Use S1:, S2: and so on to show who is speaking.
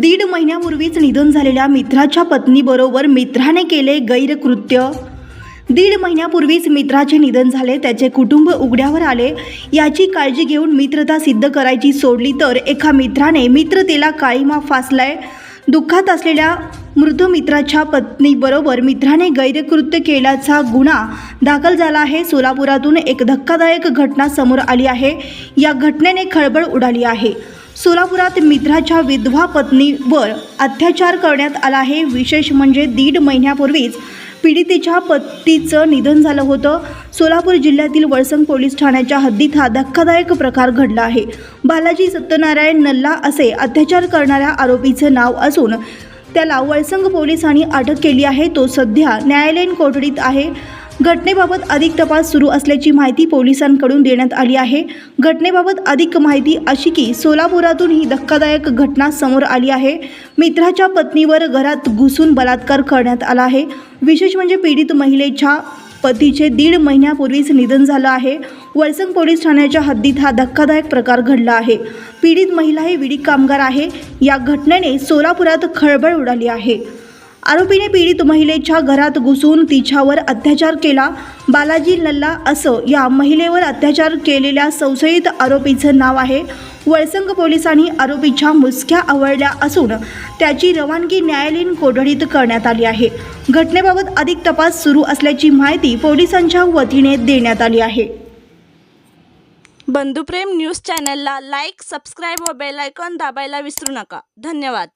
S1: दीड महिन्यापूर्वीच निधन झालेल्या मित्राच्या पत्नीबरोबर मित्राने केले गैरकृत्य. दीड महिन्यापूर्वीच मित्राचे निधन झाले त्याचे कुटुंब उघड्यावर आले. याची काळजी घेऊन मित्रता सिद्ध करायची सोडली तर एका मित्राने मित्रतेला काळीमा फासलाय. दुःखात असलेल्या मृत मित्राच्या पत्नीबरोबर मित्राने गैरकृत्य केल्याचा गुन्हा दाखल झाला आहे. सोलापुरातून एक धक्कादायक घटना समोर आली आहे. या घटनेने खळबळ उडाली आहे. सोलापुरात मित्राच्या विधवा पत्नीवर अत्याचार करण्यात आला आहे. विशेष म्हणजे दीड महिन्यापूर्वीच पीडितेच्या पतीचं निधन झालं होतं. सोलापूर जिल्ह्यातील वळसंग पोलीस ठाण्याच्या हद्दीत हा धक्कादायक प्रकार घडला आहे. बालाजी सत्यनारायण नल्ला असे अत्याचार करणाऱ्या आरोपीचं नाव असून त्याला वळसंग पोलिसांनी अटक केली आहे. तो सध्या न्यायालयीन कोठडीत आहे. घटनेबाबत अधिक तपास सुरू असल्याची माहिती पोलिसांकडून देण्यात आली आहे. घटनेबाबत अधिक माहिती अशी की सोलापुरातून ही धक्कादायक घटना समोर आली आहे. मित्राच्या पत्नीवर घरात घुसून बलात्कार करण्यात आला आहे. विशेष म्हणजे पीडित महिलेच्या पतीचे दीड महिन्यापूर्वीच निधन झालं आहे. वळसंग पोलीस ठाण्याच्या हद्दीत हा धक्कादायक प्रकार घडला आहे. पीडित महिला ही विडी कामगार आहे. या घटनेने सोलापुरात खळबळ उडाली आहे. आरोपीने पीडित महिलेच्या घरात घुसून तिच्यावर अत्याचार केला. बालाजी लल्ला असं या महिलेवर अत्याचार केलेल्या संशयित आरोपीचं नाव आहे. वळसंग पोलिसांनी आरोपीच्या मुसक्या आवळल्या असून त्याची रवानगी न्यायालयीन कोठडीत करण्यात आली आहे. घटनेबाबत अधिक तपास सुरू असल्याची माहिती पोलिसांच्या वतीने देण्यात आली आहे.
S2: बंधुप्रेम न्यूज चॅनलला लाईक सबस्क्राईब व बेलायकॉन दाबायला विसरू नका. धन्यवाद.